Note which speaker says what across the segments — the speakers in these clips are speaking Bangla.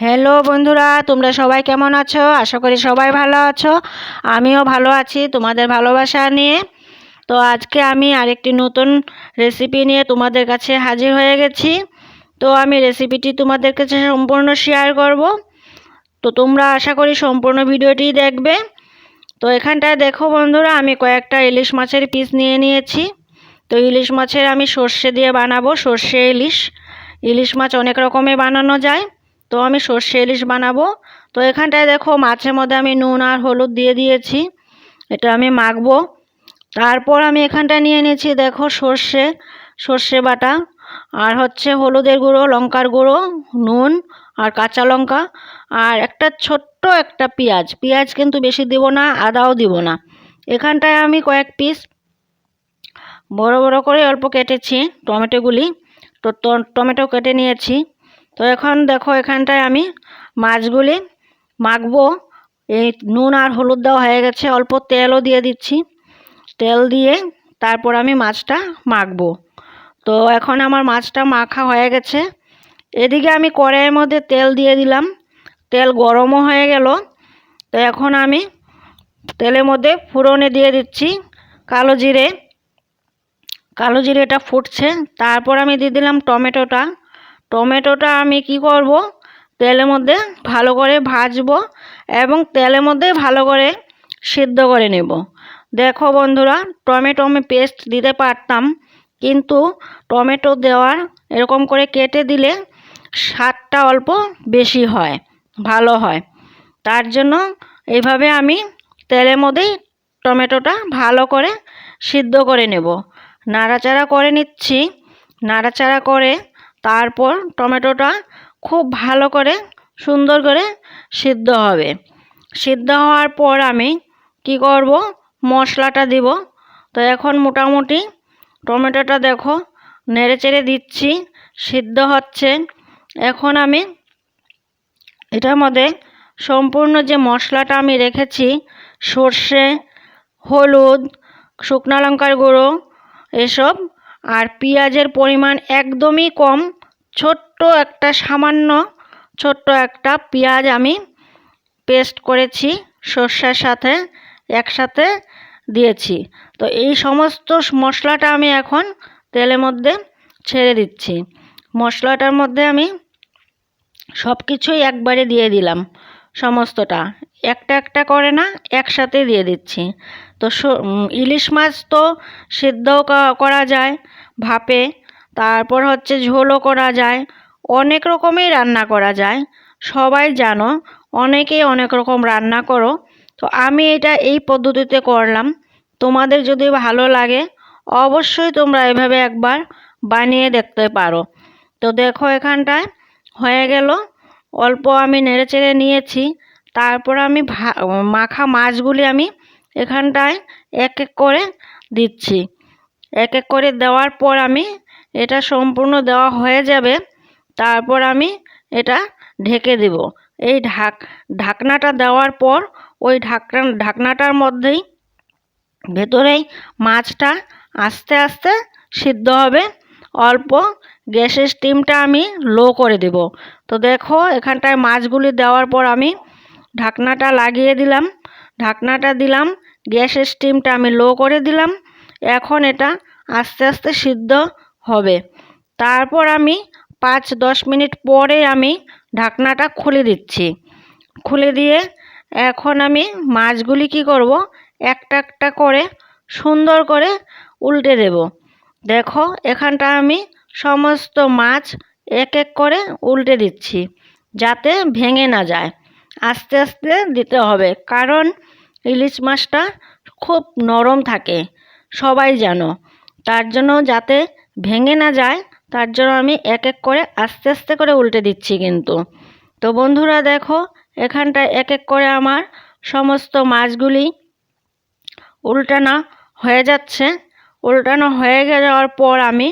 Speaker 1: হ্যালো বন্ধুরা, তোমরা সবাই কেমন আছো? আশা করি সবাই ভালো আছো। আমিও ভালো আছি তোমাদের ভালোবাসা নিয়ে। তো আজকে আমি আরেকটি নতুন রেসিপি নিয়ে তোমাদের কাছে হাজির হয়ে গেছি। তো আমি রেসিপিটি তোমাদের কাছে সম্পূর্ণ শেয়ার করব। তো তোমরা আশা করি সম্পূর্ণ ভিডিওটি দেখবে। তো এখানটায় দেখো বন্ধুরা, আমি কয়েকটা ইলিশ মাছের পিস নিয়ে নিয়েছি। তো ইলিশ মাছের আমি সর্ষে দিয়ে বানাবো, সর্ষে ইলিশ। ইলিশ মাছ অনেক রকমের বানানো যায়। তো আমি সর্ষে ইলিশ বানাবো। তো এখানটায় দেখো মাছের মধ্যে আমি নুন আর হলুদ দিয়ে দিয়েছি। এটা আমি মাখবো। তারপর আমি এখানটায় নিয়ে নিয়েছি দেখো সর্ষে সর্ষে বাটা আর হচ্ছে হলুদের গুঁড়ো, লঙ্কার গুঁড়ো, নুন আর কাঁচা লঙ্কা আর একটা ছোট্ট একটা পেঁয়াজ। পেঁয়াজ কিন্তু বেশি দিব না, আদাও দিব না। এখানটায় আমি কয়েক পিস বড় বড় করে অল্প কেটেছি টমেটোগুলি। তো টমেটো কেটে নিয়েছি। তো এখন দেখো এখানটায় আমি মাছগুলি মাখবো। এই নুন আর হলুদ দেওয়া হয়ে গেছে, অল্প তেলও দিয়ে দিচ্ছি। তেল দিয়ে তারপর আমি মাছটা মাখবো। তো এখন আমার মাছটা মাখা হয়ে গেছে। এদিকে আমি কড়াইয়ের মধ্যে তেল দিয়ে দিলাম। তেল গরমও হয়ে গেল। তো এখন আমি তেলের মধ্যে ফুরনে দিয়ে দিচ্ছি কালো জিরে। কালো জিরেটা ফুটছে। তারপর আমি দিয়ে দিলাম টমেটোটা। টমেটোটা আমি কি করব? তেলের মধ্যে ভালো করে ভাজবো এবং তেলের মধ্যে ভালো করে সিদ্ধ করে নেব। দেখো বন্ধুরা, টমেটো আমি পেস্ট দিতে পারতাম, কিন্তু টমেটো দেওয়ার এরকম করে কেটে দিলে স্বাদটা অল্প বেশি হয়, ভালো হয়। তার জন্য এইভাবে আমি তেলের মধ্যেই টমেটোটা ভালো করে সিদ্ধ করে নেব। নাড়াচাড়া করে নিচ্ছি। নাড়াচাড়া করে তারপর টমেটোটা খুব ভালো করে সুন্দর করে সিদ্ধ হবে। সিদ্ধ হওয়ার পর আমি কি করব? মশলাটা দিব। তো এখন মোটামুটি টমেটোটা দেখো নেড়ে চেড়ে দিচ্ছি, সিদ্ধ হচ্ছে। এখন আমি এটার মধ্যে সম্পূর্ণ যে মশলাটা আমি রেখেছি, সর্ষে, হলুদ, শুকনো লঙ্কার গুঁড়ো, এসব আর পেঁয়াজের পরিমাণ একদমই কম। ছোট্ট একটা সামান্য, ছোট্ট একটা পেঁয়াজ আমি পেস্ট করেছি সর্ষের সাথে, একসাথে দিয়েছি। তো এই সমস্ত মশলাটা আমি এখন তেলের মধ্যে ছেড়ে দিচ্ছি। মশলাটার মধ্যে আমি সব কিছুই একবারে দিয়ে দিলাম, সমস্তটা। একটা একটা করে না, একসাথে দিয়ে দিচ্ছি। তো ইলিশ মাছ তো সিদ্ধও করা যায় ভাপে, তারপর হচ্ছে ঝোলও করা যায়, অনেক রকমই রান্না করা যায়, সবাই জানো অনেকেই অনেক রকম রান্না করো, তো আমি এটা এই পদ্ধতিতে করলাম, তোমাদের যদি ভালো লাগে, অবশ্যই তোমরা এভাবে একবার বানিয়ে দেখতে পারো, তো দেখো এখানটায় হয়ে গেল, অল্প আমি নেড়ে চেড়ে নিয়েছি, তারপর আমি মাখা মাছগুলি আমি এখানটায় এক এক করে দিচ্ছি। এক এক করে দেওয়ার পর আমি এটা সম্পূর্ণ দেওয়া হয়ে যাবে, তারপর আমি এটা ঢেকে দেব। এই ঢাক, ঢাকনাটা দেওয়ার পর ওই ঢাকনা, ঢাকনাটার মধ্যেই ভেতরেই মাছটা আস্তে আস্তে সিদ্ধ হবে। অল্প গ্যাসের স্টিমটা আমি লো করে দেব। তো দেখো, এখানটায় মাছগুলি দেওয়ার পর আমি ঢাকনাটা লাগিয়ে দিলাম। ঢাকনাটা দিলাম, গ্যাসের স্টিমটা আমি লো করে দিলাম, এখন এটা আস্তে আস্তে সিদ্ধ হবে। তারপর আমি পাঁচ দশ মিনিট পরে আমি ঢাকনাটা খুলে দিচ্ছি। খুলে দিয়ে এখন আমি মাছগুলি কি করব, একটা একটা করে সুন্দর করে উল্টে দেব। দেখো, এখানটা আমি সমস্ত মাছ এক এক করে উল্টে দিচ্ছি, যাতে ভেঙে না যায়। আস্তে আস্তে দিতে হবে, কারণ ইলিশ মাছটা খুব নরম থাকে, সবাই জানো। তার জন্য যাতে ভেঙে না যায়, তার জন্য আমি এক এক করে আস্তে আস্তে করে উল্টে দিচ্ছি কিন্তু। তো বন্ধুরা দেখো, এখানটায় এক এক করে আমার সমস্ত মাছগুলি উল্টানো হয়ে যাচ্ছে। উল্টানো হয়ে যাওয়ার পর আমি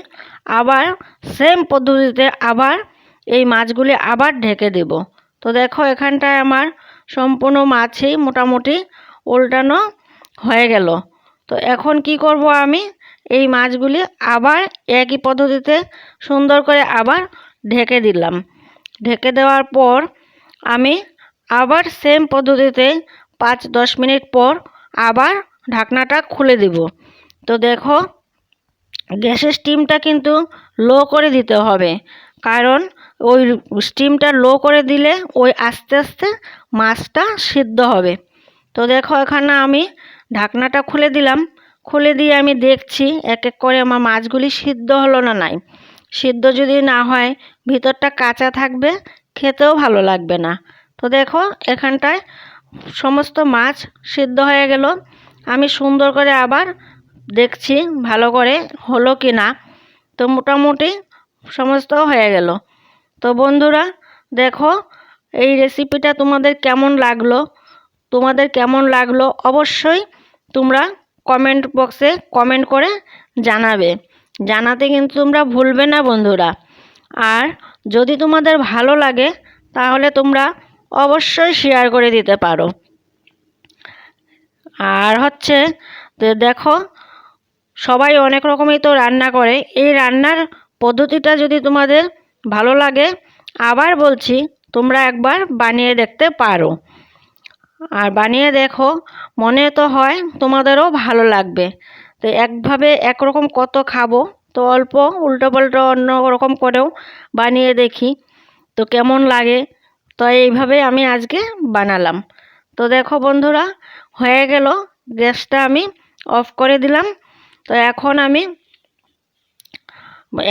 Speaker 1: আবার সেম পদ্ধতিতে আবার এই মাছগুলি আবার ঢেকে দেব। তো দেখো, এখানটায় আমার সম্পূর্ণ মাছই মোটামুটি উল্টানো হয়ে গেল। তো এখন কি করব আমি? এই মাছগুলি আবার একই পদ্ধতিতে সুন্দর করে আবার ঢেকে দিলাম। ঢেকে দেওয়ার পর আমি আবার সেম পদ্ধতিতে পাঁচ দশ মিনিট পর আবার ঢাকনাটা খুলে দিব। তো দেখো, গ্যাসের স্টিমটা কিন্তু লো করে দিতে হবে। কারণ ওই স্টিমটা লো করে দিলে ওই আস্তে আস্তে মাছটা সিদ্ধ হবে। তো দেখো, এখানে আমি ঢাকনাটা খুলে দিলাম। খুলে দিয়ে আমি দেখছি এক এক করে আমার মাছগুলি সিদ্ধ হলো না নাই। সিদ্ধ যদি না হয়, ভিতরটা কাঁচা থাকবে, খেতেও ভালো লাগবে না। তো দেখো, এখানটায় সমস্ত মাছ সিদ্ধ হয়ে গেল। আমি সুন্দর করে আবার দেখছি ভালো করে হলো কি না। তো মোটামুটি সমস্ত হয়ে গেল। তো বন্ধুরা, দেখো, এই রেসিপিটা তোমাদের কেমন লাগল? তোমাদের কেমন লাগল অবশ্যই তোমরা কমেন্ট বক্সে কমেন্ট করে জানাবে। জানাতে কিন্তু তোমরা ভুলবে না বন্ধুরা। আর যদি তোমাদের ভালো লাগে তাহলে তোমরা অবশ্যই শেয়ার করে দিতে পারো। আর হচ্ছে দেখো সবাই অনেক রকমই তো রান্না করে। এই রান্নার পদ্ধতিটা যদি তোমাদের ভালো লাগে আবার বলছি তোমরা একবার বানিয়ে দেখতে পারো। আর বানিয়ে দেখো, মনে তো হয় তোমাদেরও ভালো লাগবে। তো একভাবে একরকম কত খাব, তো অল্প উল্টো পাল্টো অন্য রকম করেও বানিয়ে দেখি। তো কেমন লাগে, তো এইভাবে আমি আজকে বানালাম। তো দেখো বন্ধুরা, হয়ে গেল, গ্যাসটা আমি অফ করে দিলাম। তো এখন আমি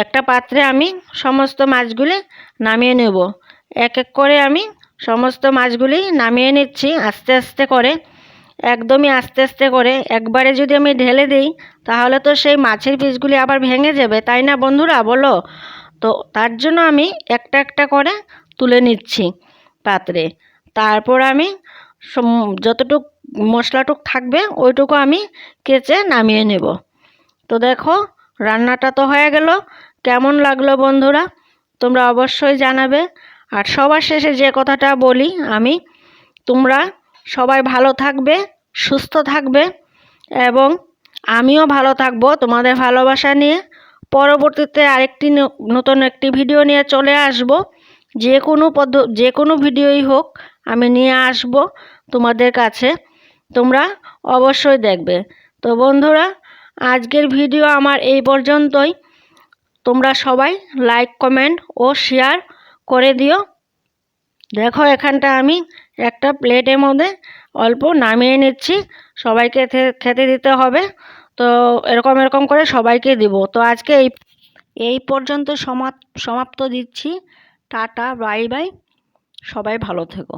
Speaker 1: একটা পাত্রে আমি সমস্ত মাছগুলি নামিয়ে নেব। এক এক করে আমি সমস্ত মাছগুলি নামিয়ে নিচ্ছি আস্তে আস্তে করে, একদমই আস্তে আস্তে করে। একবারে যদি আমি ঢেলে দিই, তাহলে তো সেই মাছের পিসগুলি আবার ভেঙে যাবে, তাই না বন্ধুরা? বলো। তো তার জন্য আমি একটা একটা করে তুলে নিচ্ছি পাত্রে। তারপর আমি যতটুক মশলাটুক থাকবে, ওইটুকু আমি কেচে নামিয়ে নেব। তো দেখো, রান্নাটা তো হয়ে গেল। কেমন লাগল বন্ধুরা? তোমরা অবশ্যই জানাবে। আর সবার শেষে যে কথাটা বলি আমি, তোমরা সবাই ভালো থাকবে, সুস্থ থাকবে এবং আমিও ভালো থাকব তোমাদের ভালোবাসা নিয়ে। পরবর্তীতে আরেকটি নতুন একটি ভিডিও নিয়ে চলে আসব। যে কোনো পদ্ধ যে কোনো ভিডিওই হোক আমি নিয়ে আসব তোমাদের কাছে। তোমরা অবশ্যই দেখবে। তো বন্ধুরা, আজকের ভিডিও আমার এই পর্যন্তই। তোমরা সবাই লাইক, কমেন্ট ও শেয়ার করে দিও। দেখো এখানটা আমি একটা প্লেটের মধ্যে অল্প নামিয়ে নিচ্ছি। সবাইকে খেতে দিতে হবে। তো এরকম এরকম করে সবাইকে দিব। তো আজকে এই এই পর্যন্ত সমাপ্ত দিচ্ছি। Ta ta, bye bye. সবাই ভালো থেকো।